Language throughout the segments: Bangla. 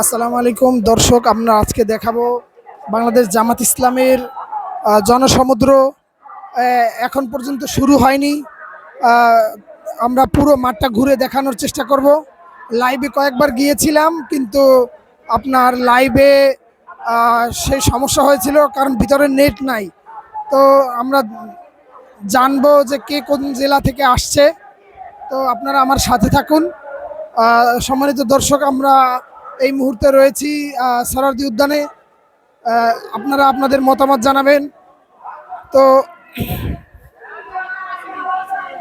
আসসালামু আলাইকুম। দর্শক, আমরা আজকে দেখাবো বাংলাদেশ জামাত ইসলামের জনসমুদ্র। এখন পর্যন্ত শুরু হয়নি। আমরা পুরো মাঠটা ঘুরে দেখানোর চেষ্টা করব। লাইভে কয়েকবার গিয়েছিলাম, কিন্তু আপনার লাইভে সেই সমস্যা হয়েছিল, কারণ ভিতরে নেট নাই। তো আমরা জানব যে কে কোন জেলা থেকে আসছে। তো আপনারা আমার সাথে থাকুন। সম্মানিত দর্শক, আমরা এই মুহূর্তে রয়েছি সরারদি উদ্যানে। আপনারা আপনাদের মতামত জানাবেন। তো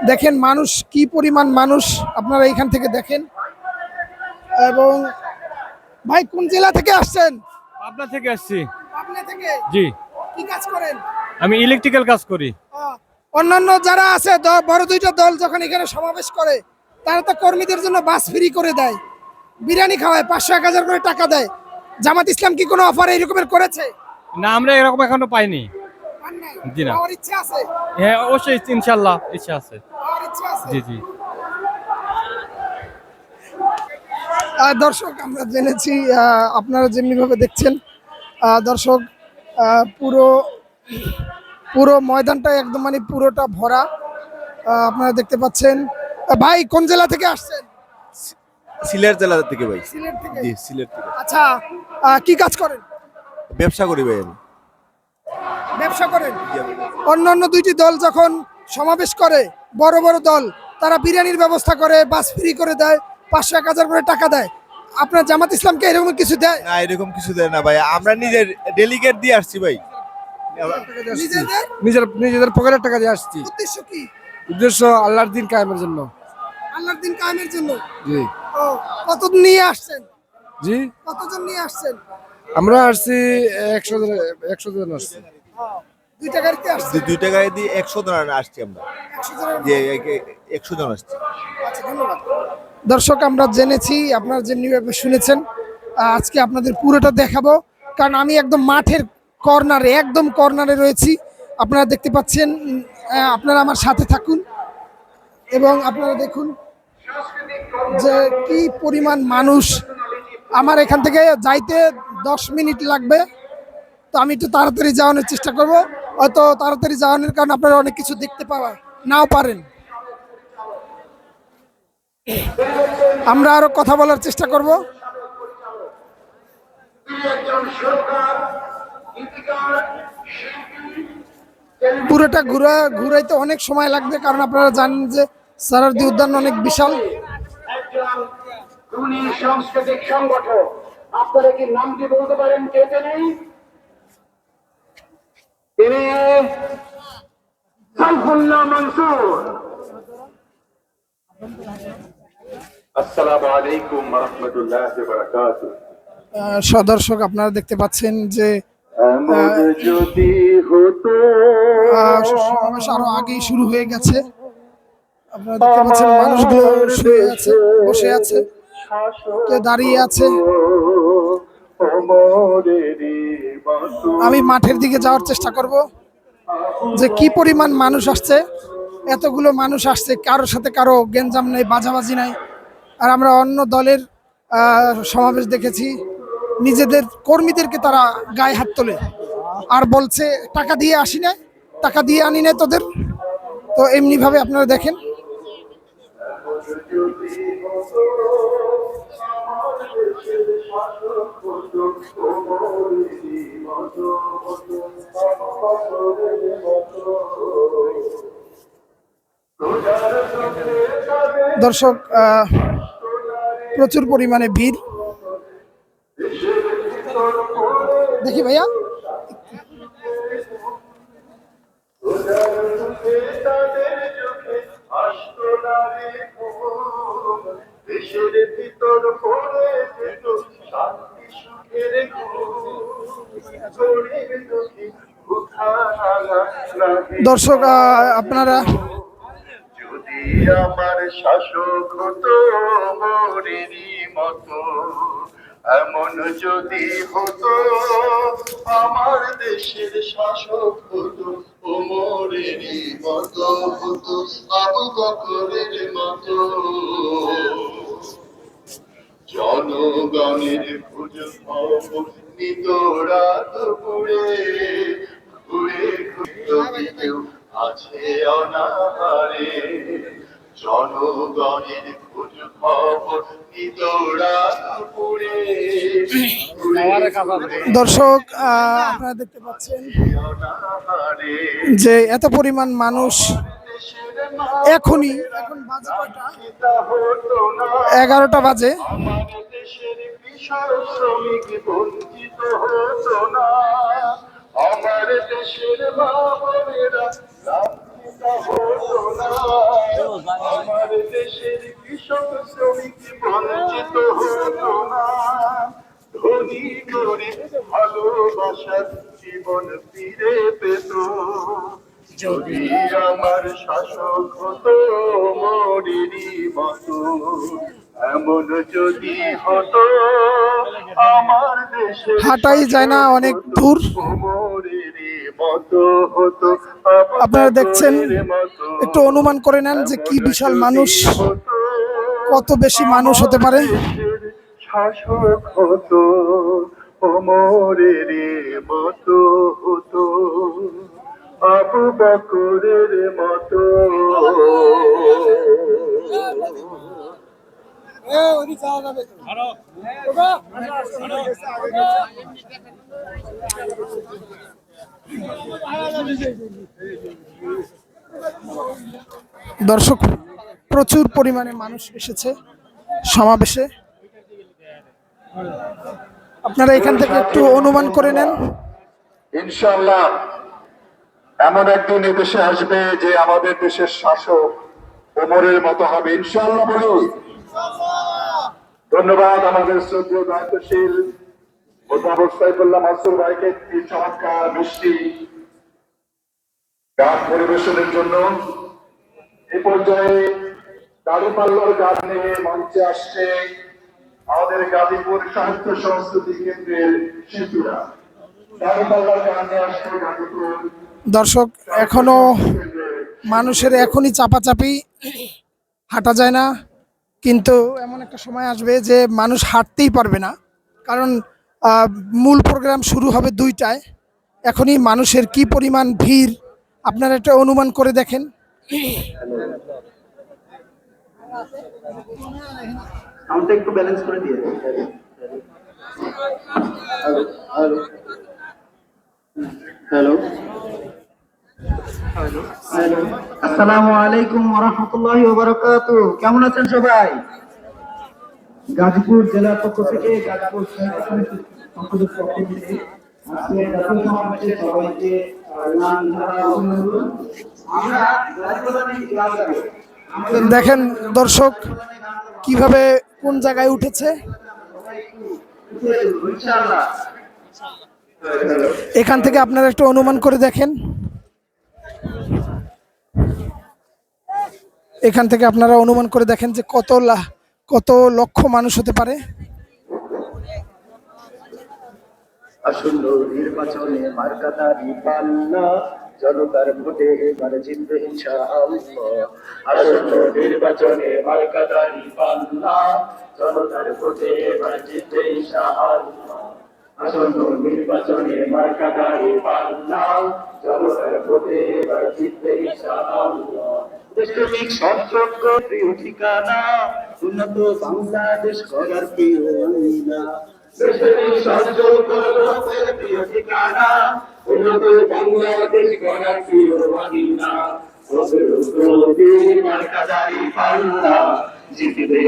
দেখেন মানুষ কি পরিমাণ মানুষ আপনারা এখান থেকে দেখেন। এবং ভাই কোন জেলা থেকে আসছেন? পাবনা থেকে আসছি। পাবনা থেকে? জি। কি কাজ করেন? আমি ইলেকট্রিক্যাল কাজ করি। অন্যান্য যারা আছে বড় দুইটা দল যখন এখানে সমাবেশ করে তারা তো কর্মীদের জন্য বাস ফ্রি করে দেয়। বিরিয়ানি খাওয়ায় পাঁচশো এক হাজার করে টাকা দেয়। জামাত ইসলাম কি কোনো অফার এই রকমের করেছে? না আমরা এরকম এখনও পাইনি। জি না। ইচ্ছা আছে। হ্যাঁ অবশ্যই ইনশাল্লাহ ইচ্ছা আছে। জি জি। দর্শক আমরা জেনেছি আপনারা যেমনিভাবে দেখছেন দর্শক পুরো পুরো ময়দানটা একদম মানে পুরোটা ভরা। আপনারা দেখতে পাচ্ছেন। ভাই কোন জেলা থেকে আসছেন? সিলেট জেলা থেকে ভাই। সিলেট থেকে? জি সিলেট থেকে। আচ্ছা কি কাজ করেন? ব্যবসা করি ভাই আমি। ব্যবসা করেন? অন্যান্য দুইটি দল যখন সমাবেশ করে বড় বড় দল তারা বিরিয়ানির ব্যবস্থা করে বাস ফ্রি করে দেয় পাঁচশো এক হাজার করে টাকা দেয়। আপনার জামাত ইসলামকে এরকম কিছু দেয়? না এরকম কিছু দেয় না ভাই। আমরা নিজের ডেলিগেট দিয়ে আসছি ভাই। নিজের নিজেদের পকেটের টাকা দিয়ে আসছি। উদ্দেশ্য কি? উদ্দেশ্য আল্লাহর দিন কায়েমের জন্য। আল্লাহর দিন কায়েমের জন্য? জি। ও কত নিয়ে আসছেন? জি। কতজন নিয়ে আসছেন? আমরা আসছি একশো জন একশো জন আসছি। দুইটা গাড়িতে আসছেন? দুই- দুই টাকায় দিয়ে একশো জন আসছি আমরা। একশো জনের যে এক- এক- একশো জন আসছি। আচ্ছা দর্শক আমরা জেনেছি আপনারা যেমনিভাবে শুনেছেন আজকে আপনাদের পুরোটা দেখাবো। কারণ আমি একদম মাঠের কর্নারে একদম কর্নারে রয়েছি। আপনারা দেখতে পাচ্ছেন আপনারা আমার সাথে থাকুন। এবং আপনারা দেখুন যে কি পরিমাণ মানুষ আমার এখান থেকে যাইতে দশ মিনিট লাগবে। তো আমি একটু তাড়াতাড়ি যাওয়ানোর চেষ্টা করব। হয়তো তাড়াতাড়ি যাওয়ানোর কারণে আপনারা অনেক কিছু দেখতে পাওয়া নাও পারেন। আমরা আরও কথা বলার চেষ্টা করব। পুরোটা ঘুরা ঘুরাইতে অনেক সময় লাগবে, কারণ আপনারা জানেন যে সারারদি উদ্যান অনেক বিশাল। গুণী সাংস্কৃতিক সংগঠন আপনারা কি নামটি বলতে পারেন? কে তিনি? তিনি সাইফুল্লাহ মনসুর। আসসালামু আলাইকুম রহমতুল্লাহ বারাকাতুহু আহ, সদর্শক আপনারা দেখতে পাচ্ছেন যে যদি হতো সমাবেশ আরও আগেই শুরু হয়ে গেছে। আপনারা দেখতে পাচ্ছেন মানুষগুলো শুয়ে আছে বসে আছে। কেউ দাঁড়িয়ে আছে? আমি মাঠের দিকে যাওয়ার চেষ্টা করব যে কি পরিমাণ মানুষ আসছে এতগুলো মানুষ আসছে কারোর সাথে কারও গেঞ্জাম নেই বাজাবাজি নাই। আর আমরা অন্য দলের সমাবেশ দেখেছি নিজেদের কর্মীদেরকে তারা গায়ে হাত তোলে। আর বলছে টাকা দিয়ে আসি না টাকা দিয়ে আনি না তোদের। তো এমনিভাবে আপনারা দেখেন। দর্শক প্রচুর পরিমাণে ভিড়। দেখি ভাইয়া। দেশের ভিতর পড়ে যেত শান্তি সুখের দর্শক আপনারা যদি আমার শাসক হতো মরেরই মতো এমন যদি হতো আমার দেশের শাসক হতো ওমরেরই মতো হতো আবু বকরের মতো। জনগণের খোঁজ খবর নিত রাত পুড়ে আছে অনাহারে। জনগণের খোঁজ খবর নিত রাত পুড়ে দর্শক আহ, আপনারা দেখতে পাচ্ছেন যে এত পরিমাণ মানুষ এখনই এখন বাজে কয়টা? এগারোটা বাজে। কৃষক শ্রমিক বঞ্চিত হতো না। আমার দেশের মা বোনেরা লাঞ্ছিত হতো আমার দেশের কৃষক শ্রমিক বঞ্চিত হতো না। ধনী করে ভালোবাসার জীবন ফিরে পেত। যদি আমার শাসক হতো মরেরই মতো এমন যদি হতো আমার দেশে হাঁটাই যায় না অনেক দূর। আপনারা দেখছেন একটু অনুমান করে নেন যে কি বিশাল মানুষ কত বেশি মানুষ হতে পারে? শাসক হতো ওমরের মতো হতো। আবু বকরের মতো। দর্শক প্রচুর পরিমাণে মানুষ এসেছে সমাবেশে। আপনারা এখান থেকে একটু অনুমান করে নেন। ইনশাল্লাহ এমন একদিন এদেশে আসবে যে আমাদের দেশের শাসক ওমরের মতো হবে। ইনশাল্লাহ বলি ধন্যবাদ আমাদের শ্রদ্ধেয় দায়িত্বশীল মোতাবক সাইফুল্লাহ মাসুর ভাইকে এই চমৎকার মিষ্টি গান পরিবেশনের জন্য। এ পর্যায়ে দারুপাল্লার গান নিয়ে মঞ্চে আসছে আমাদের গাজীপুর সাহিত্য সংস্কৃতি কেন্দ্রের শিল্পীরা দারুপাল্লার গান নিয়ে আসছে গাজীপুর দর্শক এখনও মানুষের এখনই চাপাচাপি হাঁটা যায় না। কিন্তু এমন একটা সময় আসবে যে মানুষ হাঁটতেই পারবে না। কারণ মূল প্রোগ্রাম শুরু হবে দুইটায়। এখনই মানুষের কি পরিমাণ ভিড়, আপনারা একটা অনুমান করে দেখেন। হ্যালো আসসালামু আলাইকুম ওরহমতুল্লাহি ওবারাকাতু কেমন আছেন সবাই? গাজীপুর জেলার পক্ষ থেকে গাজীপুর সংসদের পক্ষ থেকে দেখেন দর্শক কীভাবে কোন জায়গায় উঠেছে? এখান থেকে আপনারা একটু অনুমান করে দেখেন। এখান থেকে আপনারা অনুমান করে দেখেন যে কত কত লক্ষ মানুষ হতে পারে। নির্বাচনে জনতার ভোটে জিতবে ইনশাআল্লাহ। আসন্ন নির্বাচনে মার্কাতারি পাল্লা জনতার ভোটে জিতবে ইনশাআল্লাহ। আসন্ন নির্বাচনে মার্কাতারি পাল্লা দেশপ্রেমিক সৎযোগ্য প্রিয় ঠিকানা উন্নত বাংলাদেশ করার প্রিয় আঙিনা দেশপ্রেমিক লোকের প্রিয় ঠিকানা উন্নত বাংলাদেশ করার প্রিয় পাল্লা জিতবে